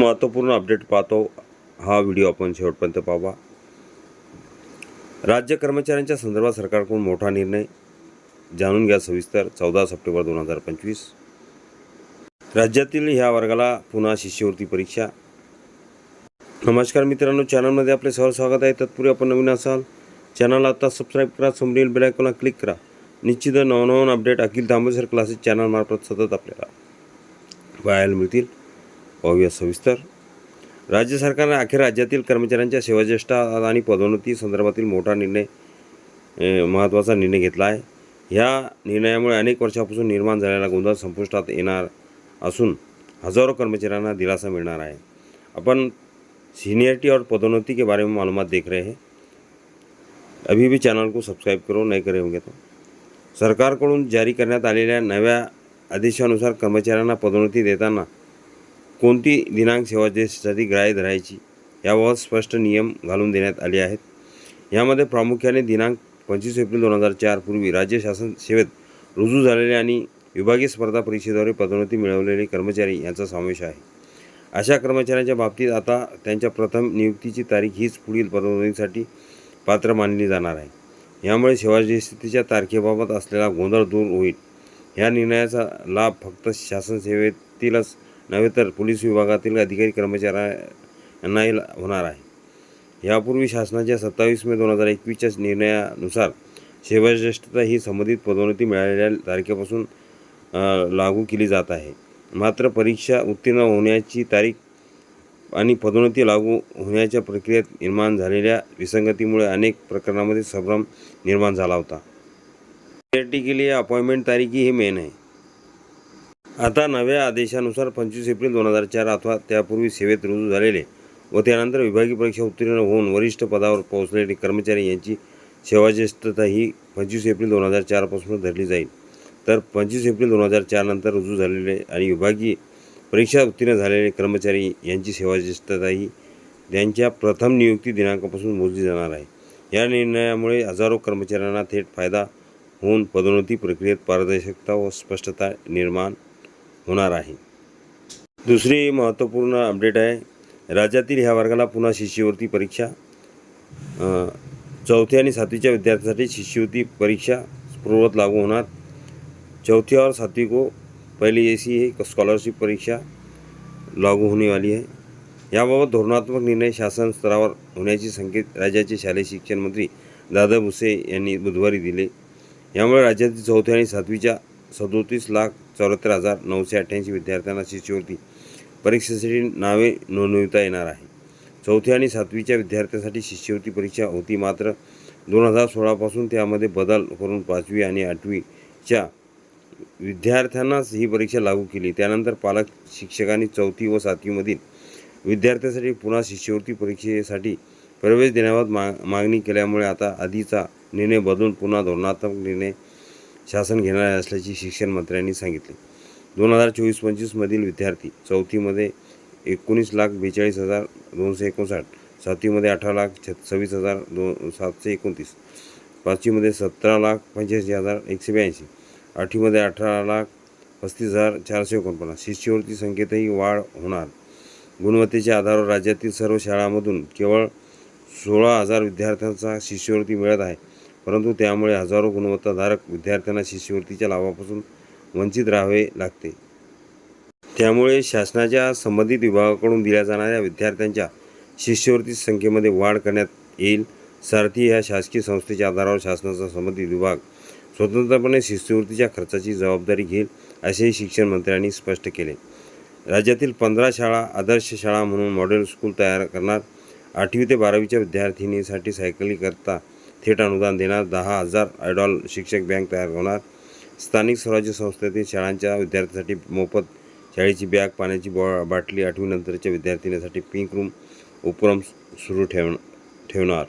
महत्त्वपूर्ण अपडेट पाहतो. हा व्हिडिओ आपण शेवटपर्यंत पाहावा. राज्य कर्मचाऱ्यांच्या संदर्भात सरकारकडून मोठा निर्णय. जाणून घ्या सविस्तर. चौदा सप्टेंबर दोन हजार पंचवीस. राज्यातील ह्या वर्गाला पुन्हा शिष्यवृत्ती परीक्षा. नमस्कार मित्रांनो चॅनलमध्ये आपले सहर स्वागत आहे. तत्पूर्वी आपण नवीन असाल चॅनलला आता सबस्क्राईब करा समोरील बेल क्लिक करा. निश्चित नवनवन अपडेट अखिल तांबेसर क्लासेस चॅनलमार्फत सतत आपल्याला पाहायला मिळतील. पाहूया सविस्तर. राज्य सरकारने अखेर राज्यातील कर्मचाऱ्यांच्या सेवाज्येष्ठा आणि पदोन्नती संदर्भातील मोठा निर्णय महत्त्वाचा निर्णय घेतला आहे. ह्या निर्णयामुळे अनेक वर्षापासून निर्माण झालेला गोंधळ संपुष्टात येणार असून हजारो कर्मचाऱ्यांना दिलासा मिळणार आहे. अपन सीनियरिटी और पदोन्नति के बारे में मालूमात देख रहे हैं. अभी भी चॅनल को सबस्क्राईब करो नाही करे होंगे तो. सरकारकडून जारी करण्यात आलेल्या नव्या आदेशानुसार कर्मचाऱ्यांना पदोन्नती देताना कोणती दिनांक सेवादेशासाठी ग्राह्य धरायची याबाबत स्पष्ट नियम घालून देण्यात आले आहेत. यामध्ये प्रामुख्याने दिनांक पंचवीस एप्रिल दोन हजार चार पूर्वी राज्य शासन सेवेत रुजू झालेले आणि विभागीय स्पर्धा परीक्षेद्वारे पदोन्नती मिळवलेले कर्मचारी यांचा समावेश आहे. अशा कर्मचाऱ्यांच्या बाबतीत आता त्यांच्या प्रथम नियुक्तीची तारीख हीच पुढील पदोन्नतीसाठी पात्र मानली जाणार आहे. यामुळे सेवाज्येष्ठतेच्या तारखेबाबत असलेला गोंधळ दूर होईल. ह्या निर्णयाचा लाभ फक्त शासन सेवेतीलच नव्हे तर पोलीस विभागातील अधिकारी कर्मचाऱ्यांनाही होणार आहे. यापूर्वी शासनाच्या सत्तावीस मे दोन हजार एकवीसच्या निर्णयानुसार सेवाज्येष्ठता ही संबंधित पदोन्नती मिळालेल्या तारखेपासून लागू केली जात आहे. मात्र परीक्षा उत्तीर्ण होण्याची तारीख आणि पदोन्नती लागू होण्याच्या प्रक्रियेत निर्माण झालेल्या विसंगतीमुळे अनेक प्रकरणामध्ये संभ्रम निर्माण झाला होता. के अपॉइंटमेंट तारीख ही मेन आहे. आता नव्या आदेशानुसार पंचवीस एप्रिल दोन हजार चार अथवा त्यापूर्वी सेवेत रुजू झालेले व त्यानंतर विभागीय परीक्षा उत्तीर्ण होऊन वरिष्ठ पदावर पोहोचलेले कर्मचारी यांची सेवाज्येष्ठता ही पंचवीस एप्रिल दोन हजार चारपासून धरली जाईल. तर पंचवीस एप्रिल दोन हजार चारनंतर रुजू झालेले आणि विभागीय परीक्षा उत्तीर्ण झालेले कर्मचारी यांची सेवाज्येष्ठता ही त्यांच्या प्रथम नियुक्ती दिनांकापासून मोजली जाणार आहे. या निर्णयामुळे हजारो कर्मचाऱ्यांना थेट फायदा होऊन पदोन्नती प्रक्रियेत पारदर्शकता व स्पष्टता निर्माण होणार आहे. दुसरी महत्त्वपूर्ण अपडेट आहे. राज्यातील ह्या वर्गाला पुन्हा शिष्यवृत्ती परीक्षा. चौथ्या चौथी आणि सातवीच्या विद्यार्थ्यांसाठी शिष्यवृत्ती परीक्षा पूर्वत लागू होणार. चौथी और सातवी को पहली ऐसी है स्कॉलरशिप परीक्षा लागू होने वाली है याबाबत धोरणात्मक निर्णय शासन स्तरावर होण्याचे संकेत राज्याचे शालेय शिक्षण मंत्री दादा भुसे यांनी बुधवारी दिले. यामुळे राज्यातील चौथ्या आणि सातवीच्या सदोतीस लाख चौऱ्याहत्तर हजार नऊशे अठ्ठ्याऐंशी विद्यार्थ्यांना शिष्यवृत्ती परीक्षेसाठी नावे नोंदविता येणार आहे. चौथ्या आणि सातवीच्या विद्यार्थ्यांसाठी शिष्यवृत्ती परीक्षा होती मात्र दोन हजार सोळापासून त्यामध्ये बदल करून पाचवी आणि आठवीच्या विद्यार्थ्यांनाच ही परीक्षा लागू केली. त्यानंतर पालक शिक्षकांनी चौथी व सातवीमधील विद्यार्थ्यांसाठी पुन्हा शिष्यवृत्ती परीक्षेसाठी प्रवेश देण्याबाबत मा मागणी केल्यामुळे आता आधीचा निर्णय बदलून पुन्हा धोरणात्मक निर्णय शासन घेणार असल्याचे शिक्षण मंत्र्यांनी सांगितले. दोन हजार चोवीस पंचवीसमधील विद्यार्थी चौथीमध्ये एकोणीस लाख बेचाळीस हजार दोनशे एकोणसाठ सातवीमध्ये अठरा लाख छ सव्वीस हजार दोन सातशे एकोणतीस पाचवीमध्ये सतरा लाख पंच्याऐंशी हजार एकशे ब्याऐंशी आठवीमध्ये अठरा लाख पस्तीस हजार चारशे एकोणपन्नास. शिष्यवृत्ती संख्येतही वाढ होणार. गुणवत्तेच्या आधारावर राज्यातील सर्व शाळांमधून केवळ सोळा हजार विद्यार्थ्यांचा शिष्यवृत्ती मिळत आहे. परंतु त्यामुळे हजारो गुणवत्ताधारक विद्यार्थ्यांना शिष्यवृत्तीच्या लाभापासून वंचित राहावे लागते. त्यामुळे शासनाच्या संबंधित विभागाकडून दिल्या जाणाऱ्या विद्यार्थ्यांच्या शिष्यवृत्ती संख्येमध्ये वाढ करण्यात येईल. सारथी ह्या शासकीय संस्थेच्या आधारावर शासनाचा संबंधित विभाग स्वतंत्रपणे शिष्यवृत्तीच्या खर्चाची जबाबदारी घेईल असेही शिक्षण मंत्र्यांनी स्पष्ट केले. राज्यातील पंधरा शाळा आदर्श शाळा म्हणून मॉडेल स्कूल तयार करणार आठवी ते बारावीच्या विद्यार्थिनीसाठी सायकलीकरता थेट अनुदान देणार. दहा हजार आयडॉल शिक्षक बँक तयार होणार. स्थानिक स्वराज्य संस्थेतील शाळांच्या विद्यार्थ्यांसाठी मोफत शाळेची बॅग पाण्याची बॉ बाटली आठवीनंतरच्या विद्यार्थिनीसाठी पिंक रूम उपक्रम सुरू ठेव ठेवणार.